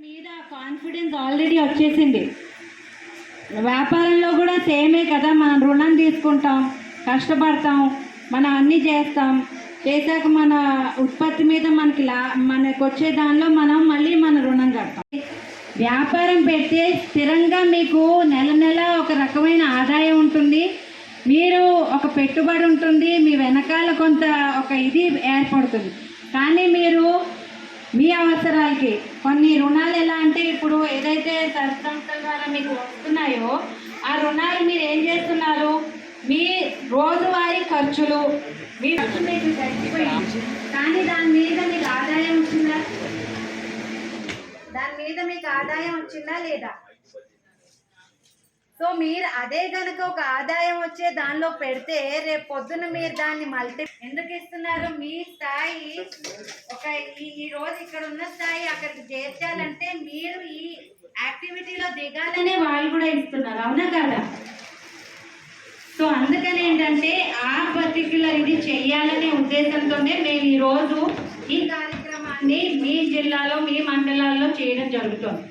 మీద confidence already వచ్చేసింది. వ్యాపారంలో కూడా సేమే కదా మనం రుణం తీసుకుంటాం కష్టపడతాం మనం అన్నీ చేస్తాం. చేశాక మన ఉత్పత్తి మీద మనకి లా మనకు వచ్చే దానిలో మనం మళ్ళీ మన రుణం కడతాం. వ్యాపారం పెడితే స్థిరంగా మీకు నెల నెల ఒక రకమైన ఆదాయం ఉంటుంది. మీరు ఒక పెట్టుబడి ఉంటుంది మీ వెనకాల కొంత ఒక ఇది ఏర్పడుతుంది. కానీ మీరు మీ అవసరాలకి. కొన్ని రుణాలు ఎలా అంటే ఇప్పుడు ఏదైతే సంస్థల ద్వారా మీకు వస్తున్నాయో ఆ రుణాలు మీరు ఏం చేస్తున్నారు? మీ రోజువారీ ఖర్చులు మీ ఖర్చు మీకు తగ్గిపోయింది కానీ దాని మీద మీకు ఆదాయం వచ్చిందా? దాని మీద మీకు ఆదాయం వచ్చిందా లేదా? సో మీరు అదే గనక ఒక ఆదాయం వచ్చే దానిలో పెడితే రేపు పొద్దున మీరు దాన్ని మల్టీ ఎందుకు ఇస్తున్నారు? మీ స్థాయి ఒక ఈ రోజు ఇక్కడ ఉన్న స్థాయి అక్కడికి చేర్చాలంటే మీరు ఈ యాక్టివిటీలో దిగాలనే వాళ్ళు కూడా ఇస్తున్నారు. అవునా కదా? సో అందుకని ఏంటంటే ఆ పర్టిక్యులర్ ఇది చెయ్యాలనే ఉద్దేశంతోనే మేము ఈరోజు ఈ కార్యక్రమాన్ని మీ జిల్లాలో మీ మండలాల్లో చేయడం జరుగుతుంది.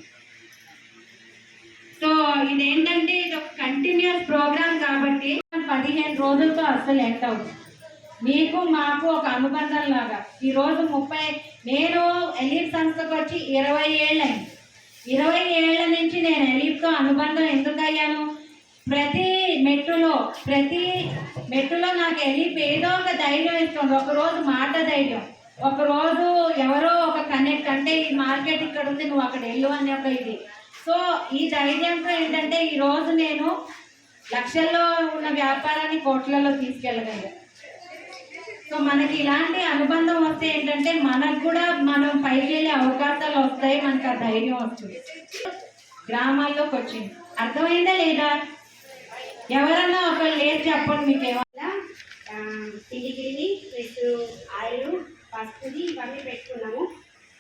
ఇదేంటంటే ఇది ఒక కంటిన్యూస్ ప్రోగ్రామ్ కాబట్టి పదిహేను రోజులతో అసలు ఎండ్ అవుతుంది మీకు మాకు ఒక అనుబంధం లాగా. ఈరోజు ముప్పై నేను ఎలీప్ సంస్థకు వచ్చి ఇరవై ఏళ్ళైంది ఇరవై ఏళ్ళ నుంచి నేను ఎలీప్తో అనుబంధం ఎందుకు అయ్యాను? ప్రతి మెట్టులో ప్రతి మెట్టులో నాకు ఎలీప్ ఏదో ఒక ధైర్యం ఇస్తుంది. ఒకరోజు మాట ధైర్యం. ఒకరోజు ఎవరో ఒక కనెక్ట్ అంటే ఈ మార్కెట్ ఇక్కడ ఉంది నువ్వు అక్కడ వెళ్ళు అనే ఒక ఇది. సో ఈ ధైర్యంతో ఏంటంటే ఈరోజు నేను లక్షల్లో ఉన్న వ్యాపారాన్ని కోట్లలో తీసుకెళ్ళగలిగాను సో మనకి ఇలాంటి అనుబంధం వస్తే ఏంటంటే మనకు కూడా మనం పైకి వెళ్ళే అవకాశాలు వస్తాయి మనకు ఆ ధైర్యం వస్తుంది. గ్రామాల్లోకి వచ్చింది. అర్థమైందా లేదా? ఎవరన్నా ఒకళ్ళు లేదు చెప్పండి మీకు ఏమన్నా. పిండిగిరిని ప్లస్ ఆయిల్ పసుపుది ఇవన్నీ పెట్టుకున్నాము.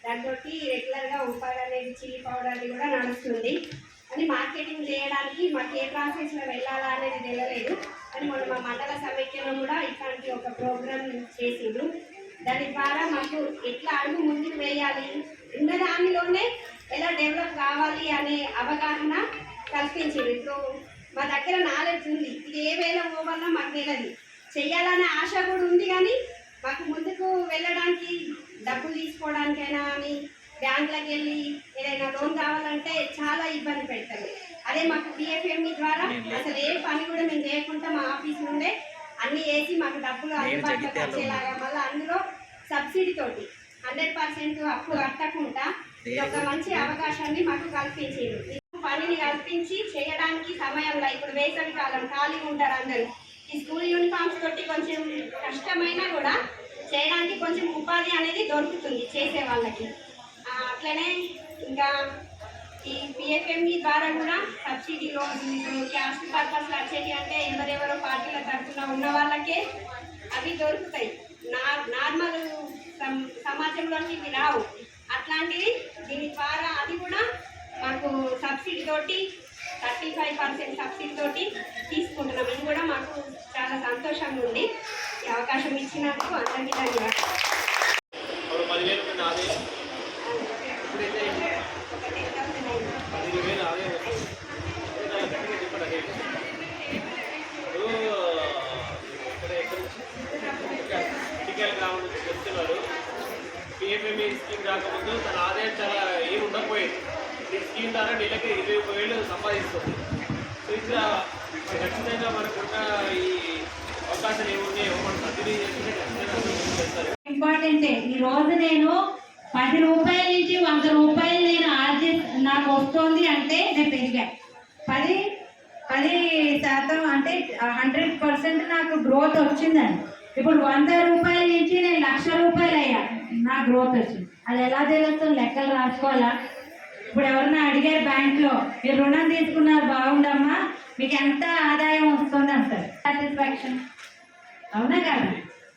దాంతో రెగ్యులర్గా ఉప్పాడు అనేది చిల్లీ పౌడర్ అది కూడా నడుస్తుంది అని మార్కెటింగ్ చేయడానికి మాకు ఏ ప్రాసెస్లో వెళ్ళాలా అనేది తెలియలేదు. అని మొన్న మా మండల సమైక్యంలో కూడా ఇట్లాంటి ఒక ప్రోగ్రామ్ చేసిండ్రు. దాని ద్వారా మాకు ఎట్లా అడుగు ముందుకు వేయాలి ఉన్న దానిలోనే ఎలా డెవలప్ కావాలి అనే అవగాహన కల్పించింది ఇప్పుడు మా దగ్గర నాలెడ్జ్ ఉంది. ఇది ఏ వేళ పోవాలన్నా మాకు తెలియదు చెయ్యాలనే ఆశ కూడా ఉంది కానీ మాకు ముందుకు వెళ్ళడానికి డబ్బులు తీసుకోవడానికైనా అని బ్యాంకులకు వెళ్ళి ఏదైనా లోన్ కావాలంటే చాలా ఇబ్బంది పెడతారు. అదే మాకు పిఎఫ్ఎంఈ ద్వారా అసలు ఏ పని కూడా మేము చేయకుండా మా ఆఫీస్ నుండే అన్ని వేసి మాకు డబ్బులు అందుబాటులోకి వచ్చేలాగా మళ్ళీ అందులో సబ్సిడీ తోటి హండ్రెడ్ పర్సెంట్ అప్పు కట్టకుండా ఒక మంచి అవకాశాన్ని మాకు కల్పించింది పనిని కల్పించి చేయడానికి సమయంలో ఇప్పుడు వేసవి కాలం ఖాళీగా ఉంటారు అందరూ. ఈ స్కూల్ యూనిఫామ్స్ తోటి కొంచెం కష్టమైనా కూడా చేయడానికి కొంచెం ఉపాధి అనేది దొరుకుతుంది చేసే వాళ్ళకి. అట్లనే ఇంకా ఈ పిఎఫ్ఎంఈ ద్వారా కూడా సబ్సిడీ లోన్ క్యాస్ట్ పర్పస్ వచ్చేది అంటే ఎవరెవరో పార్టీల తరఫున ఉన్న వాళ్ళకే అవి దొరుకుతాయి. నా నార్మల్ సమాజంలోకి ఇవి రావు. అట్లాంటివి దీని ద్వారా అది కూడా మాకు సబ్సిడీ తోటి థర్టీ ఫైవ్ పర్సెంట్ సబ్సిడీ తోటి తీసుకుంటున్నాం. ఇది కూడా మాకు చాలా సంతోషంగా ఉంది. అవకాశం ఇచ్చినందుకు అందరికీ ధన్యవాదాలు. ఒక పదివేలు పదిహేను వేలు ఆదాయం. చెప్తున్నారు. పిఎంఎంఈ స్కీమ్ రాకముందు తన ఆదాయం చాలా ఏమి ఉండకపోయేది ఈ స్కీమ్ ద్వారా నెలకి ఇరవై ఒక వేలు సంపాదిస్తుంది. సో ఖచ్చితంగా మనకున్న ఈ ఇంపార్టెంటే ఈ రోజు నేను పది రూపాయల నుంచి వంద రూపాయలు నేను ఆర్జి నాకు వస్తుంది అంటే నేను పెరిగా. పది పది శాతం అంటే హండ్రెడ్ పర్సెంట్ నాకు గ్రోత్ వచ్చిందని. ఇప్పుడు వంద రూపాయల నుంచి నేను లక్ష రూపాయలు అయ్యా నా గ్రోత్ వచ్చింది. అది ఎలా తెలుస్తుంది? లెక్కలు రాసుకోవాలా? ఇప్పుడు ఎవరన్నా అడిగారు బ్యాంక్లో మీరు రుణం తీసుకున్నారు బాగుందమ్మా మీకు ఎంత ఆదాయం వస్తుంది అంటారు సాటిస్ఫాక్షన్ అవునా కదా?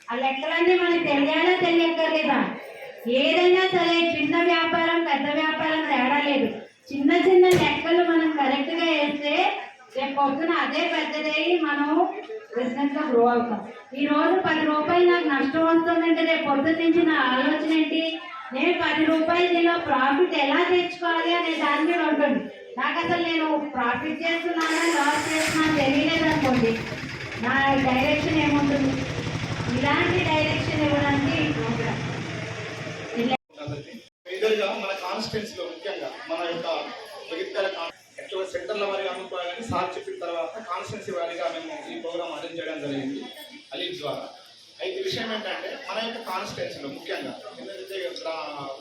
ఆ లెక్కలన్నీ మనకి తెలియాలా తెలియక్కర్లేదా? ఏదైనా సరే చిన్న వ్యాపారం పెద్ద వ్యాపారం తేడా లేదు. చిన్న చిన్న లెక్కలు మనం కరెక్ట్గా వేస్తే రేపు పొద్దున అదే పెద్దదయ్యి మనం బిజినెస్లో గ్రో అవుతాం. ఈ రోజు పది రూపాయలు నాకు నష్టం వస్తుందంటే రేపు పొద్దున్న నుంచి నా ఆలోచన ఏంటి? నేను పది రూపాయలు దీనిలో ప్రాఫిట్ ఎలా తెచ్చుకోవాలి అనే దాని మీద ఉంటుంది. నాకు అసలు నేను ప్రాఫిట్ చేస్తున్నానా లాస్ చేస్తున్నా తెలియలేదు అనుకోండి నా డైరెక్షన్ ఏముంటుంది? ఇలాంటి డైరెక్షన్ ఇవ్వడానికి ప్రోగ్రామ్ మేజర్గా మన కాన్స్టిట్యున్సీలో ముఖ్యంగా మన యొక్క జగిత్యాల యాక్చువల్గా సెంటర్ల వారిగా అనుకోవాలి కానీ సార్ చెప్పిన తర్వాత కాన్స్టిట్యున్సీ వారిగా మేము ఈ ప్రోగ్రామ్ అరేంజ్ చేయడం జరిగింది అలీఫ్ ద్వారా. అయితే విషయం ఏంటంటే మన యొక్క కాన్స్టిట్యున్సీలో ముఖ్యంగా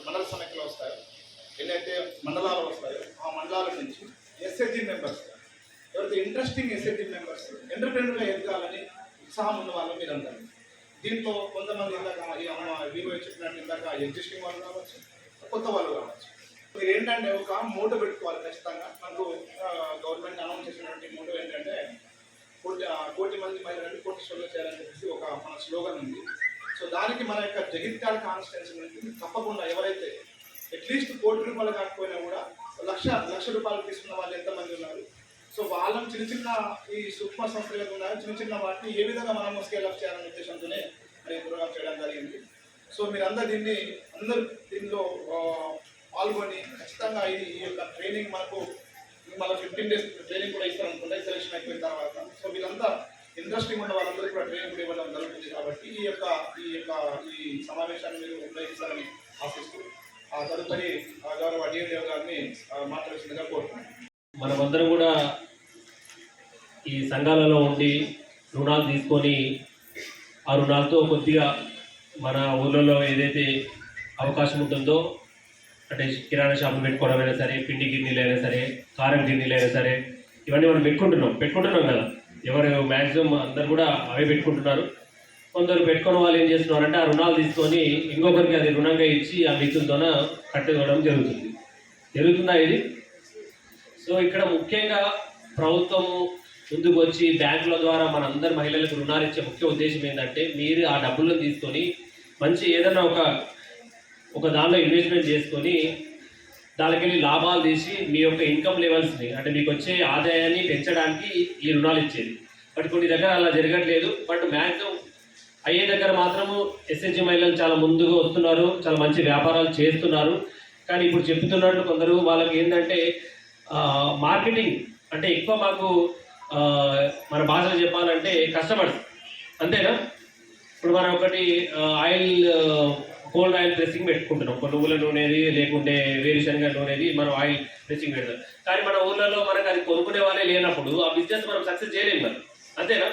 మండల సమైక్యలు వస్తాయో ఎన్నైతే మండలాలు వస్తాయో ఆ మండలాల నుంచి ఎస్ఎస్జి మెంబర్స్ ఎవరైతే ఇంట్రెస్టింగ్ ఎస్ఐటీ మెంబర్స్ ఎంటర్ప్రెన్యూర్గా ఎదగాలని ఉత్సాహం ఉన్న వాళ్ళు మీరు అందరూ దీంట్లో కొంతమంది ఇందాక ఈ అమ్మ వీవో చెప్పినట్టు ఇందాక ఎగ్జిస్టింగ్ వాళ్ళు కావచ్చు కొత్త వాళ్ళు కావచ్చు. మీరు ఏంటంటే ఒక మోటో పెట్టుకోవాలి ఖచ్చితంగా. మనకు గవర్నమెంట్ అనౌన్స్ చేసినటువంటి మోటో ఏంటంటే కోటి కోటి మంది మహిళలు కోటి షోలో చేయాలని చెప్పేసి ఒక మన స్లోగన్ ఉంది. సో దానికి మన యొక్క జగిత్యాల కాన్స్టిట్యున్సీ నుంచి తప్పకుండా ఎవరైతే అట్లీస్ట్ కోటి రూపాయలు కాకపోయినా కూడా లక్ష లక్ష రూపాయలు తీసుకున్న వాళ్ళు ఎంతమంది ఉన్నారు? సో వాళ్ళని చిన్న చిన్న ఈ సూక్ష్మ సంస్థలు ఉన్నాయో చిన్న చిన్న వాటిని ఏ విధంగా మనం స్కేల్ అప్ చేయాలనే ఉద్దేశంతోనే మరి ప్రోగ్రామ్ చేయడం జరిగింది. సో మీరందరూ దీన్ని అందరూ దీనిలో పాల్గొని ఖచ్చితంగా ఇది ఈ యొక్క ట్రైనింగ్ మనకు మళ్ళీ ఫిఫ్టీన్ డేస్ ట్రైనింగ్ కూడా ఇస్తారు సెలెక్షన్ అయిపోయిన తర్వాత. సో వీళ్ళంతా ఇంట్రెస్టింగ్ ఉన్న వాళ్ళందరూ కూడా ట్రైనింగ్ కూడా ఇవ్వడం జరుగుతుంది కాబట్టి ఈ యొక్క ఈ యొక్క ఈ సమావేశాన్ని మీరు ఉపయోగిస్తారని ఆశిస్తూ ఆ తదుపరి ఆ గౌరవ డిఎల్ఏ గారిని మాట్లాడుతుందిగా కోరుతున్నాను. మనమందరం కూడా ఈ సంఘాలలో ఉండి రుణాలు తీసుకొని ఆ రుణాలతో కొద్దిగా మన ఊళ్ళలో ఏదైతే అవకాశం ఉంటుందో అంటే కిరాణా షాపులు పెట్టుకోవడమైనా సరే పిండి గిన్నెలు అయినా సరే కారం గిన్నెలు అయినా సరే ఇవన్నీ మనం పెట్టుకుంటున్నాం. పెట్టుకుంటున్నాం కదా. ఎవరు మ్యాక్సిమం అందరు కూడా అవే పెట్టుకుంటున్నారు. కొందరు పెట్టుకున్న వాళ్ళు ఏం చేస్తున్నారంటే ఆ రుణాలు తీసుకొని ఇంకొకరికి అది రుణంగా ఇచ్చి ఆ మిత్రులతోన కట్టుకోవడం జరుగుతుంది. జరుగుతుందా ఇది? సో ఇక్కడ ముఖ్యంగా ప్రభుత్వము ముందుకు వచ్చి బ్యాంకుల ద్వారా మనందరి మహిళలకు రుణాలు ఇచ్చే ముఖ్య ఉద్దేశం ఏంటంటే మీరు ఆ డబ్బులను తీసుకొని మంచి ఏదైనా ఒక ఒక దానిలో ఇన్వెస్ట్మెంట్ చేసుకొని దానికెళ్ళి లాభాలు తీసి మీ యొక్క ఇన్కమ్ లెవెల్స్ని అంటే మీకు వచ్చే ఆదాయాన్ని పెంచడానికి ఈ రుణాలు ఇచ్చేది. బట్ కొన్ని దగ్గర అలా జరగట్లేదు. బట్ మ్యాక్సిమం అయ్యే దగ్గర మాత్రము ఎస్ఎస్జి మహిళలు చాలా ముందుగా వస్తున్నారు. చాలా మంచి వ్యాపారాలు చేస్తున్నారు. కానీ ఇప్పుడు చెప్తున్నట్టు కొందరు వాళ్ళకి ఏంటంటే మార్కెటింగ్ అంటే ఎక్కువ మాకు మన భాషలో చెప్పాలంటే కస్టమర్స్. అంతేనా? ఇప్పుడు మనం ఒకటి ఆయిల్ కోల్డ్ ఆయిల్ ప్రెస్సింగ్ పెట్టుకుంటున్నాం. ఒక నువ్వుల నూనెది లేకుంటే వేరుశనగ నూనెది మనం ఆయిల్ ప్రెస్సింగ్ పెడతాం. కానీ మన ఊళ్ళలో మనకు అది కొనుక్కునే వాళ్ళే లేనప్పుడు ఆ బిజినెస్ మనం సక్సెస్ చేయలేము మరి అంతేనా?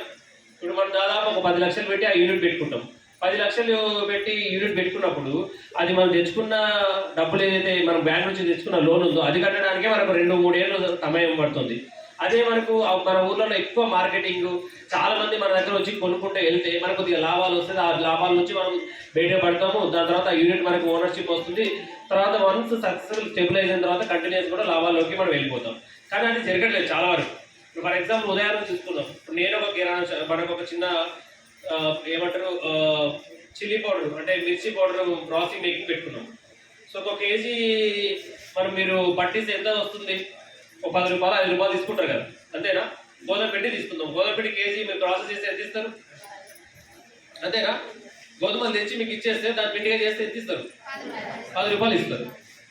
ఇప్పుడు మనం దాదాపు ఒక పది లక్షలు పెట్టి ఆ యూనిట్ పెట్టుకుంటాం. పది లక్షలు పెట్టి యూనిట్ పెట్టుకున్నప్పుడు అది మనం తెచ్చుకున్న డబ్బులు ఏదైతే మనం బ్యాంక్ నుంచి తెచ్చుకున్న లోన్ ఉందో అది కట్టడానికే మనకు రెండు మూడేళ్ళు సమయం పడుతుంది. అదే మనకు మన ఊర్లలో ఎక్కువ మార్కెటింగ్ చాలా మంది మన దగ్గర వచ్చి కొనుక్కుంటే వెళ్తే మనకు కొద్దిగా లాభాలు వస్తుంది ఆ లాభాల నుంచి మనం బయట పడతాము. దాని తర్వాత ఆ యూనిట్ మనకు ఓనర్షిప్ వస్తుంది. తర్వాత వన్స్ సక్సెస్ఫుల్ స్టెబిలైజ్ అయిన తర్వాత కంటిన్యూస్ కూడా లాభాల్లోకి మనం వెళ్ళిపోతాం. కానీ అది జరగట్లేదు చాలా వరకు. ఇప్పుడు ఫర్ ఎగ్జాంపుల్ ఉదాహరణ చూసుకుందాం. ఇప్పుడు నేను ఒక కిరాణా మనకు ఒక చిన్న ఏమంటారు చిల్లీ పౌడర్ అంటే మిర్చి పౌడర్ ప్రాసెసింగ్ మేకింగ్ పెట్టుకున్నాం. సో ఒక కేజీ మనం మీరు పట్టిస్తే ఎంత వస్తుంది? ఒక పది రూపాయలు ఐదు రూపాయలు తీసుకుంటారు కదా. అంతేనా? గోధుమ పిండి తీసుకుందాం. గోధుమ పిండి కేజీ మీరు ప్రాసెస్ చేస్తే ఎంత ఇస్తారు? అంతేనా? గోధుమలు తెచ్చి మీకు ఇచ్చేస్తే దాని పిండిగా చేస్తే ఎంత ఇస్తారు? పది రూపాయలు ఇస్తారు.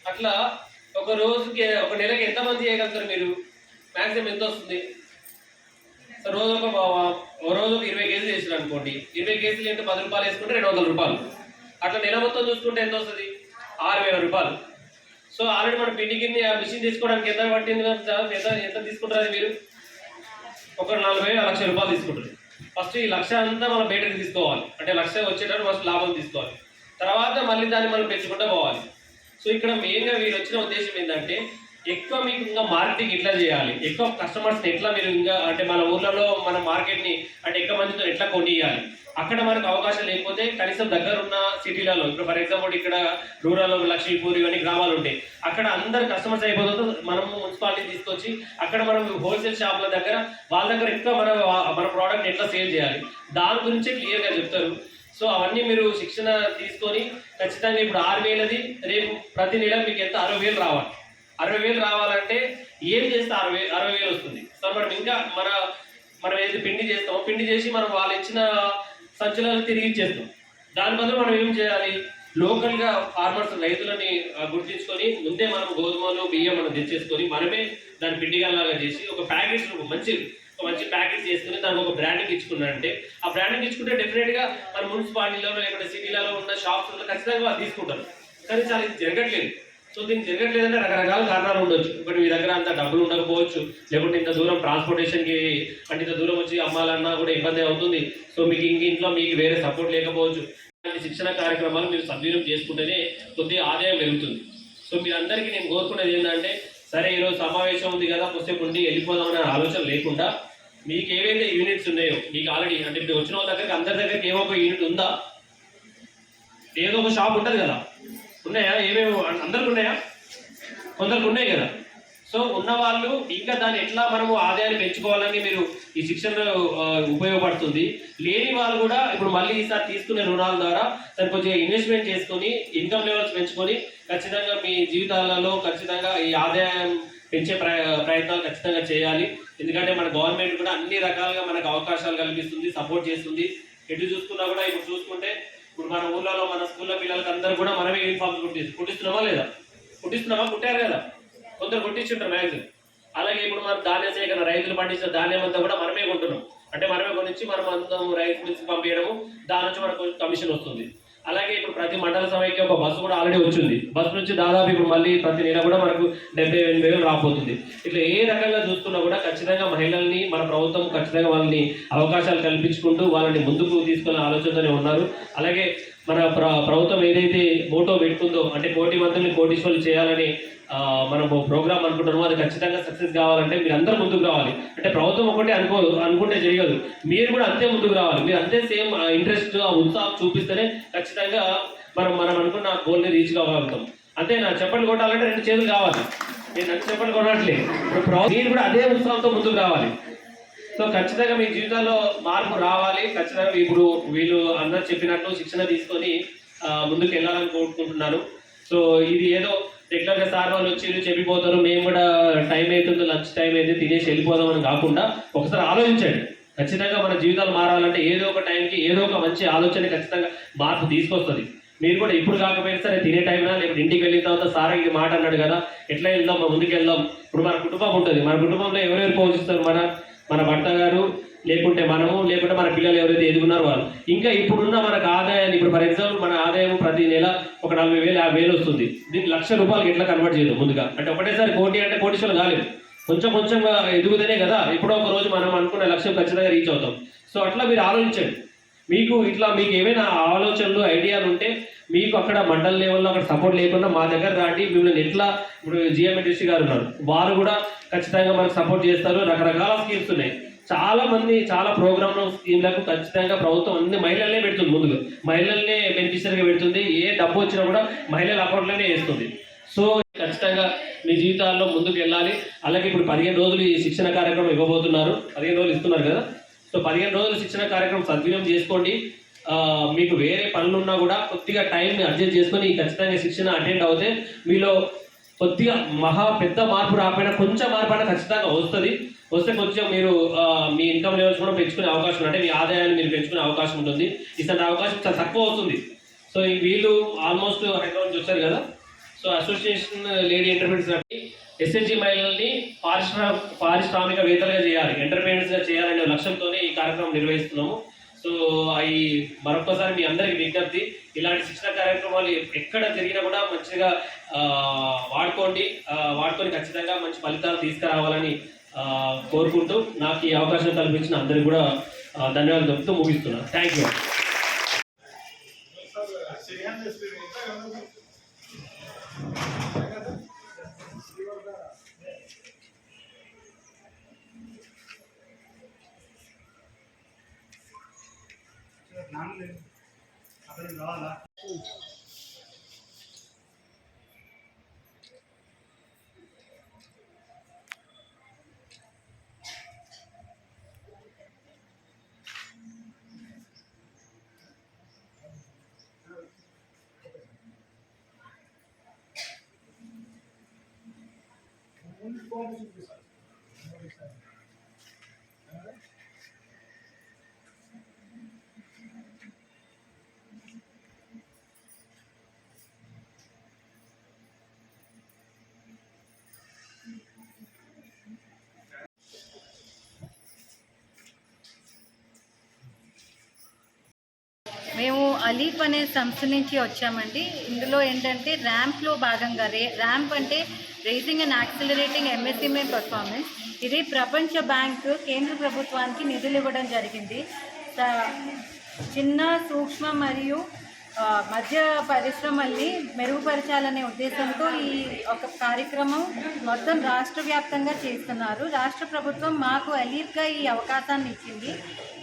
అట్లా ఒక రోజుకి ఒక నెలకి ఎంతమంది చేయగలుగుతారు మీరు? మ్యాక్సిమం ఎంత వస్తుంది? రోజు ఒక ఒక రోజు ఒక ఇరవై కేజీలు చేసారు అనుకోండి. ఇరవై కేజీలు అంటే పది రూపాయలు వేసుకుంటే రెండు వందల రూపాయలు. అట్లా నెల మొత్తం చూసుకుంటే ఎంత వస్తుంది? ఆరు వేల రూపాయలు. సో ఆల్రెడీ మన పిండి గిన్నె ఆ మిషన్ తీసుకోవడానికి ఎంత పట్టింది ఎంత ఎంత తీసుకుంటారు మీరు? ఒక నలభై లక్ష రూపాయలు తీసుకుంటారు. ఫస్ట్ ఈ లక్ష అంతా మనం బయటకు తీసుకోవాలి. అంటే లక్ష వచ్చేటప్పుడు ఫస్ట్ లాభం తీసుకోవాలి. తర్వాత మళ్ళీ దాన్ని మనం పెంచుకుంటూ పోవాలి. సో ఇక్కడ మెయిన్గా మీరు వచ్చిన ఉద్దేశం ఏంటంటే ఎక్కువ మీకు ఇంకా మార్కెటింగ్ ఎట్లా చేయాలి? ఎక్కువ కస్టమర్స్ని ఎట్లా మీరు ఇంకా అంటే మన ఊర్లలో మన మార్కెట్ని అంటే ఎక్కువ మందితో ఎట్లా కొనియాలి? అక్కడ మనకు అవకాశం లేకపోతే కనీసం దగ్గర ఉన్న సిటీలలో ఇప్పుడు ఫర్ ఎగ్జాంపుల్ ఇక్కడ రూరల్ లక్ష్మీపూర్ ఇవన్నీ గ్రామాలు ఉంటాయి. అక్కడ అందరు కస్టమర్స్ అయిపోతుందో మనము మున్సిపాలిటీ తీసుకొచ్చి అక్కడ మనం హోల్సేల్ షాపుల దగ్గర వాళ్ళ దగ్గర ఎక్కువ మన మన ప్రోడక్ట్ ఎట్లా సేల్ చేయాలి? దాని గురించి క్లియర్గా చెప్తారు. సో అవన్నీ మీరు శిక్షణ తీసుకొని ఖచ్చితంగా ఇప్పుడు ఆరు వేలది రేపు ప్రతి నెల మీకు ఎంత? అరవై వేలు రావాలి. అరవై వేలు రావాలంటే ఏం చేస్తే అరవై అరవై వేలు వస్తుంది? సో మనం ఇంకా మన మనం ఏదైతే పిండి చేస్తామో పిండి చేసి మనం వాళ్ళు ఇచ్చిన సంచులను తిరిగి ఇచ్చేస్తాం. దాని బదులు మనం ఏం చేయాలి? లోకల్గా ఫార్మర్స్ రైతులని గుర్తించుకొని ముందే మనం గోధుమలు బియ్యం మనం తెచ్చేసుకొని మనమే దాన్ని పిండిగల్లాగా చేసి ఒక ప్యాకెట్స్ మంచి ఒక మంచి ప్యాకెట్ చేసుకుని దానికి ఒక బ్రాండింగ్ ఇచ్చుకున్నారంటే ఆ బ్రాండింగ్ ఇచ్చుకుంటే డెఫినెట్గా మన మున్సిపాలిటీలో లేకపోతే సిటీలలో ఉన్న షాప్స్లో ఖచ్చితంగా వాళ్ళు తీసుకుంటారు. కానీ చాలా ఇది జరగట్లేదు. సో దీనికి జరగట్లేదంటే రకరకాల కారణాలు ఉండొచ్చు. ఒకటి మీ దగ్గర అంత డబ్బులు ఉండకపోవచ్చు. లేకుంటే ఇంత దూరం ట్రాన్స్పోర్టేషన్కి అంటే ఇంత దూరం వచ్చి అమ్మాలన్నా కూడా ఇబ్బంది అవుతుంది. సో మీకు ఇంక ఇంట్లో మీకు వేరే సపోర్ట్ లేకపోవచ్చు. ఇలాంటి శిక్షణ కార్యక్రమాలు మీరు సద్వినియోగం చేసుకుంటేనే కొద్దిగా ఆదాయం పెరుగుతుంది. సో మీరందరికీ నేను కోరుకునేది ఏంటంటే సరే ఈరోజు సమావేశం ఉంది కదా కొద్దిసేపు ఉండి వెళ్ళిపోదామనే ఆలోచన లేకుండా మీకు ఏవైతే యూనిట్స్ ఉన్నాయో మీకు ఆల్రెడీ అంటే ఇప్పుడు వచ్చిన వాళ్ళ దగ్గరికి అందరి దగ్గరికి ఏమో ఒక యూనిట్ ఉందా? ఏదో ఒక షాప్ ఉంటుంది కదా. ఉన్నాయా? ఏమేమి అందరికి ఉన్నాయా? కొందరికి ఉన్నాయి కదా. సో ఉన్న వాళ్ళు ఇంకా దాన్ని ఎట్లా మనము ఆదాయాన్ని పెంచుకోవాలని మీరు ఈ శిక్షణ ఉపయోగపడుతుంది. లేని వాళ్ళు కూడా ఇప్పుడు మళ్ళీ ఈసారి తీసుకునే రుణాల ద్వారా దాన్ని కొంచెం ఇన్వెస్ట్మెంట్ చేసుకొని ఇన్కమ్ లెవెల్స్ పెంచుకొని ఖచ్చితంగా మీ జీవితాలలో ఖచ్చితంగా ఈ ఆదాయం పెంచే ప్ర ప్రయత్నాలు ఖచ్చితంగా చేయాలి. ఎందుకంటే మన గవర్నమెంట్ కూడా అన్ని రకాలుగా మనకు అవకాశాలు కల్పిస్తుంది సపోర్ట్ చేస్తుంది. ఎటు చూసుకున్నా కూడా ఇప్పుడు చూసుకుంటే ఇప్పుడు మన ఊర్లలో మన స్కూల్లో పిల్లలకి అందరూ కూడా మనమే యూనిఫామ్స్ కుట్టి కుట్టిస్తున్నామా లేదా? కుట్టిస్తున్నామా? కుట్టారు కదా కొందరు కుట్టించుంటారు మ్యాక్సిమం అలాగే ఇప్పుడు మనం ధాన్య సేకరణ రైతులు పండించిన ధాన్యం అంతా కూడా మనమే కొంటున్నాం. అంటే మనమే కొనిచ్చి మనం అందరం రైస్ మిల్స్ పంపించడము. దాని నుంచి మనకు కమిషన్ వస్తుంది. అలాగే ఇప్పుడు ప్రతి మండల సమయకి ఒక బస్సు కూడా ఆల్రెడీ వచ్చింది. బస్సు నుంచి దాదాపు ఇప్పుడు మళ్ళీ ప్రతి నెల కూడా మనకు డెబ్బై ఎనభై వేలు రాబోతుంది. ఇట్లా ఏ రకంగా చూసుకున్నా కూడా ఖచ్చితంగా మహిళల్ని మన ప్రభుత్వం ఖచ్చితంగా వాళ్ళని అవకాశాలు కల్పించుకుంటూ వాళ్ళని ముందుకు తీసుకునే ఆలోచనతోనే ఉన్నారు. అలాగే మన ప్ర ప్రభుత్వం ఏదైతే మోటో పెట్టుకుందో అంటే కోటి మంత్రుల్ని కోటీశ్వరులు చేయాలని మనం ప్రోగ్రామ్ అనుకుంటున్నాము అది ఖచ్చితంగా సక్సెస్ కావాలంటే మీరు అందరూ ముందుకు రావాలి. అంటే ప్రభుత్వం ఒకటే అనుకో అనుకుంటే జరగదు మీరు కూడా అంతే ముందుకు రావాలి. మీరు అంతే సేమ్ ఇంట్రెస్ట్ ఆ ఉత్సాహం చూపిస్తేనే ఖచ్చితంగా మనం మనం అనుకున్న గోల్ని రీచ్ కాగలుగుతాం. అంతే నా చెప్పండి కొట్టాలంటే రెండు చేతులు కావాలి. నేను నన్ను చెప్పండి కొనట్లేదు మీరు కూడా అదే ఉత్సాహంతో ముందుకు రావాలి. సో ఖచ్చితంగా మీ జీవితాల్లో మార్పు రావాలి. ఖచ్చితంగా ఇప్పుడు వీళ్ళు అందరు చెప్పినట్టు శిక్షణ తీసుకొని ముందుకు వెళ్ళాలని కోరుకుంటున్నాను. సో ఇది ఏదో రెగ్యులర్గా సార్ వాళ్ళు వచ్చి చెప్పిపోతారు మేము కూడా టైం అవుతుంది లంచ్ టైం అయితే తినేసి వెళ్ళిపోదాం అని కాకుండా ఒకసారి ఆలోచించండి. ఖచ్చితంగా మన జీవితాలు మారాలంటే ఏదో ఒక టైంకి ఏదో ఒక మంచి ఆలోచన ఖచ్చితంగా మార్పు తీసుకొస్తుంది. మీరు కూడా ఇప్పుడు కాకపోయినా సరే తినే టైంనా లేకపోతే ఇంటికి వెళ్ళిన తర్వాత సార్ ఇది మాట అన్నాడు కదా ఎట్లా వెళ్దాం మా ముందుకు వెళ్దాం ఇప్పుడు మన కుటుంబం ఉంటుంది. మన కుటుంబంలో ఎవరెవరు పోషిస్తారు మన? మన భర్త గారు లేకుంటే మనము లేకుంటే మన పిల్లలు ఎవరైతే ఎదుగున్నారో వాళ్ళు. ఇంకా ఇప్పుడున్న మనకు ఆదాయాన్ని ఇప్పుడు ఫర్ ఎగ్జాంపుల్ మన ఆదాయం ప్రతి నెల ఒక నలభై వేలు యాభై వేలు వస్తుంది. దీన్ని లక్ష రూపాయలకి ఎట్లా కన్వర్ట్ చేయదు ముందుగా? అంటే ఒకటేసారి కోటి అంటే కోటీశ్వరం కాలేదు. కొంచెం కొంచెంగా ఎదుగుదనే కదా? ఎప్పుడో ఒక రోజు మనం అనుకున్న లక్ష్యం ఖచ్చితంగా రీచ్ అవుతాం. సో అట్లా మీరు ఆలోచించండి. మీకు ఇట్లా మీకు ఏమైనా ఆలోచనలు ఐడియాలు ఉంటే మీకు అక్కడ మండల లెవెల్లో అక్కడ సపోర్ట్ లేకుండా మా దగ్గర రాండి. మిమ్మల్ని ఎట్లా ఇప్పుడు జిఎంఎడ్సి గారు ఉన్నారు. వారు కూడా ఖచ్చితంగా మనకు సపోర్ట్ చేస్తారు. రకరకాల స్కీమ్స్ ఉన్నాయి. చాలా మంది చాలా ప్రోగ్రామ్ స్కీమ్లకు ఖచ్చితంగా ప్రభుత్వం అన్ని మహిళలనే పెడుతుంది ముందుగా. మహిళలనే బెనిఫిషియరీగా పెడుతుంది. ఏ డబ్బు వచ్చినా కూడా మహిళల అకౌంట్లోనే వేస్తుంది. సో ఖచ్చితంగా మీ జీవితాల్లో ముందుకు వెళ్ళాలి. అలాగే ఇప్పుడు పదిహేను రోజులు ఈ శిక్షణ కార్యక్రమం ఇవ్వబోతున్నారు. పదిహేను రోజులు ఇస్తున్నారు కదా? సో పదిహేను రోజులు శిక్షణ కార్యక్రమం సద్వినియోగం చేసుకోండి. మీకు వేరే పనులు ఉన్నా కూడా కొద్దిగా టైం అడ్జస్ట్ చేసుకొని ఖచ్చితంగా శిక్షణ అటెండ్ అవుతే మీలో కొద్దిగా మహా పెద్ద మార్పు రాకపోయినా కొంచెం మార్పు అయినా ఖచ్చితంగా వస్తుంది. వస్తే కొంచెం మీరు మీ ఇన్కమ్ లెవెల్స్ కూడా పెంచుకునే అవకాశం అంటే మీ ఆదాయాన్ని మీరు పెంచుకునే అవకాశం ఉంటుంది. ఇలాంటి అవకాశం చాలా తక్కువ అవుతుంది. సో ఈ వీళ్ళు ఆల్మోస్ట్ హైదరాబాద్ నుంచి కదా. So association lady entrepreneurs SSG మహిళల్ని పారిశ్రా పారిశ్రామికవేత్తలుగా చేయాలి. ఎంటర్ప్రీనర్స్గా చేయాలనే లక్ష్యంతోనే ఈ కార్యక్రమం నిర్వహిస్తున్నాము. సో అవి మరొకసారి మీ అందరికి విజ్ఞప్తి ఇలాంటి శిక్షణ కార్యక్రమాలు ఎక్కడ జరిగినా కూడా మంచిగా వాడుకోండి. వాడుకొని ఖచ్చితంగా మంచి ఫలితాలు తీసుకురావాలని కోరుకుంటూ నాకు ఈ అవకాశం కల్పించిన అందరికి కూడా ధన్యవాదాలు చెప్తూ ముగిస్తున్నాను థ్యాంక్ యూ అతను రావాలా అలీఫ్ అనే సంస్థ నుంచి వచ్చామండి. ఇందులో ఏంటంటే ర్యాంప్లో భాగంగా రే ర్యాంప్ అంటే racing and accelerating MSME performance. ఇది ప్రపంచ బ్యాంకు కేంద్ర ప్రభుత్వానికి నిధులు ఇవ్వడం జరిగింది. చిన్న సూక్ష్మ మరియు మధ్య పరిశ్రమల్ని మెరుగుపరచాలనే ఉద్దేశంతో ఈ ఒక కార్యక్రమం మొత్తం రాష్ట్ర వ్యాప్తంగా చేస్తున్నారు. రాష్ట్ర ప్రభుత్వం మాకు అలీఫ్గా ఈ అవకాశాన్ని ఇచ్చింది.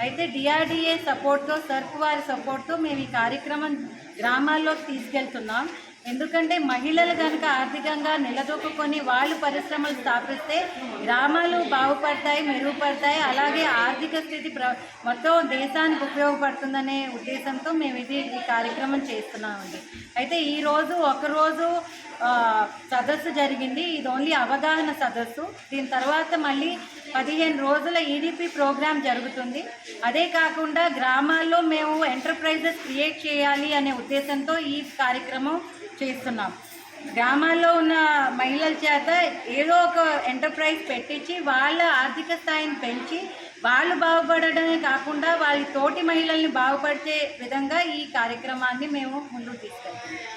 అయితే డిఆర్డిఏ సపోర్ట్తో సర్క్ వారి సపోర్ట్తో మేము ఈ కార్యక్రమం గ్రామాల్లోకి తీసుకెళ్తున్నాం. ఎందుకంటే మహిళలు కనుక ఆర్థికంగా నిలదొక్కుని వాళ్ళు పరిశ్రమలు స్థాపిస్తే గ్రామాలు బాగుపడతాయి మెరుగుపడతాయి అలాగే ఆర్థిక స్థితి ప్ర మొత్తం దేశానికి ఉపయోగపడుతుందనే ఉద్దేశంతో మేము ఇది ఈ కార్యక్రమం చేస్తున్నామండి. అయితే ఈరోజు ఒకరోజు సదస్సు జరిగింది. ఇది ఓన్లీ అవగాహన సదస్సు. దీని తర్వాత మళ్ళీ పదిహేను రోజుల ఈడీపీ ప్రోగ్రాం జరుగుతుంది. అదే కాకుండా గ్రామాల్లో మేము ఎంటర్ప్రైజెస్ క్రియేట్ చేయాలి అనే ఉద్దేశంతో ఈ కార్యక్రమం చేస్తున్నాం. గ్రామాల్లో ఉన్న మహిళల చేత ఏదో ఒక ఎంటర్ప్రైజ్ పెట్టించి వాళ్ళ ఆర్థిక స్థాయిని పెంచి వాళ్ళు బాగుపడడమే కాకుండా వాళ్ళ తోటి మహిళల్ని బాగుపరిచే విధంగా ఈ కార్యక్రమాన్ని మేము ముందుకు తీసుకెళ్తాం